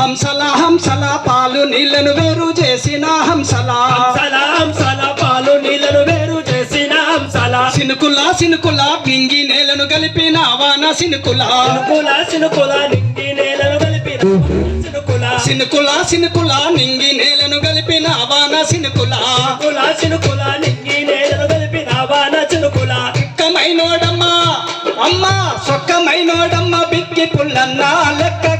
హంసల హంసల పాలు నీళ్ళను వేరు చేసిన హంసల. హంసల హంసల పాలు నీళ్ళను వేరు చేసిన హంసల. సినుకుల సినుకుల పింగి నేలను కలిపిన వాన సినుకుల. సినుకుల సినుకుల నింగి నేలను కలిపిన సినుకుల. సినుకుల సినుకుల నింగి నేలను కలిపిన వాన సినుకుల. సినుకుల సినుకుల నింగి నేలను కలిపిన వాన చినుకుల లెక్కమైనోడమ్మ అమ్మ సొక్కమైనోడమ్మ బిక్కి పుల్లన్న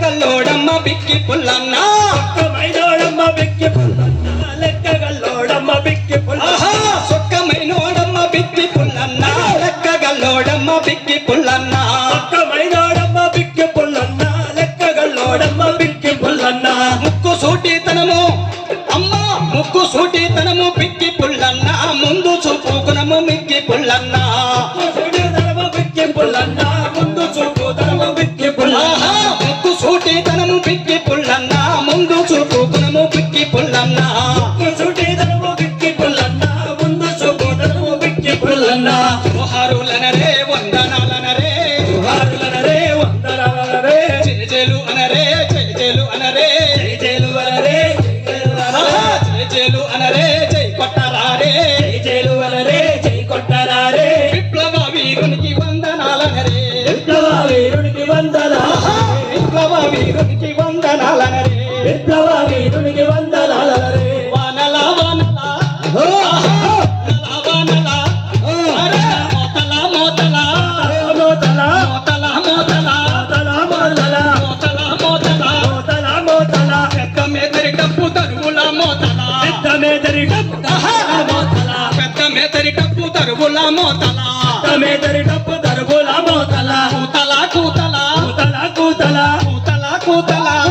లెక్కగల్లోడమ్మ బిక్కి పుల్లన్న. ఒక్కమైనోడమ్మ బిక్కి పుల్లన్న. లెక్కగల్లోడమ్మ బిక్కి పుల్ల ఆహా సొక్కమైనోడమ్మ బిక్కి పుల్లన్న. లెక్కగల్లోడమ్మ బిక్కి పుల్లన్న. ఒక్కమైనోడమ్మ బిక్కి పుల్లన్న. లెక్కగల్లోడమ్మ బిక్కి పుల్లన్న. ముక్కు సూటితనము అమ్మ ముక్కు సూటితనము బిక్కి వందనాలన్న మొహారులనరే వందనాలనరే. మొహారులనరే వందనాలనరే. చేజేలు అనరే చేజేలు అనరే. చేజేలు అనరే చేజేలు అనరే. చై కొట్టరారే. చేజేలు అనరే చై కొట్టరారే. విప్లవ వీరునికి వందనాలనరే. విప్లవ వీరునికి వందనా విప్లవ వీరునికి వందనాలనరే. విప్లవ వీరునికి వందనాలనరే. వానల వానల. దరువుల మోతల తమేదరి డప్పు దరువుల మోతల. కూతల కూతల. కూతల కూతల. కూతల కూతల.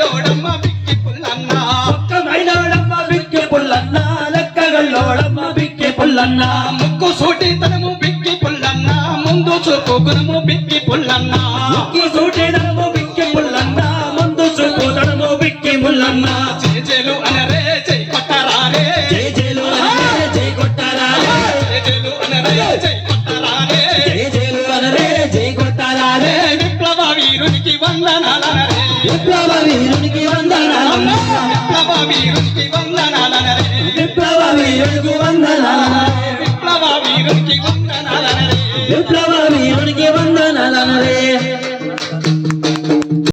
గల్లోడమ్మ బిక్కి పుల్లన్న. ఒక్క మైనాడమ్మ బిక్కి పుల్లన్న లెక్క గల్లోడమ్మ బిక్కి పుల్లన్న. ముక్కు సూటి తనము బిక్కి పుల్లన్న ముందు చూపు గుణము బిక్కి పుల్లన్న. ముక్కు సూటి తనము బిక్కి పుల్లన్న ముందు చూపు తనము బిక్కి పుల్లన్న చేజేలు అనరే చేయి కొట్టరారే. చేజేలు అనరే చేయి కొట్టరారే. చేజేలు అనరే చేయి కొట్టరారే. చేజేలు అనరే చేయి కొట్టరారే. విప్లవ వీరునికి వందనాలనరే. విప్లవ వీరుడికి వందనాలనరే విప్లవ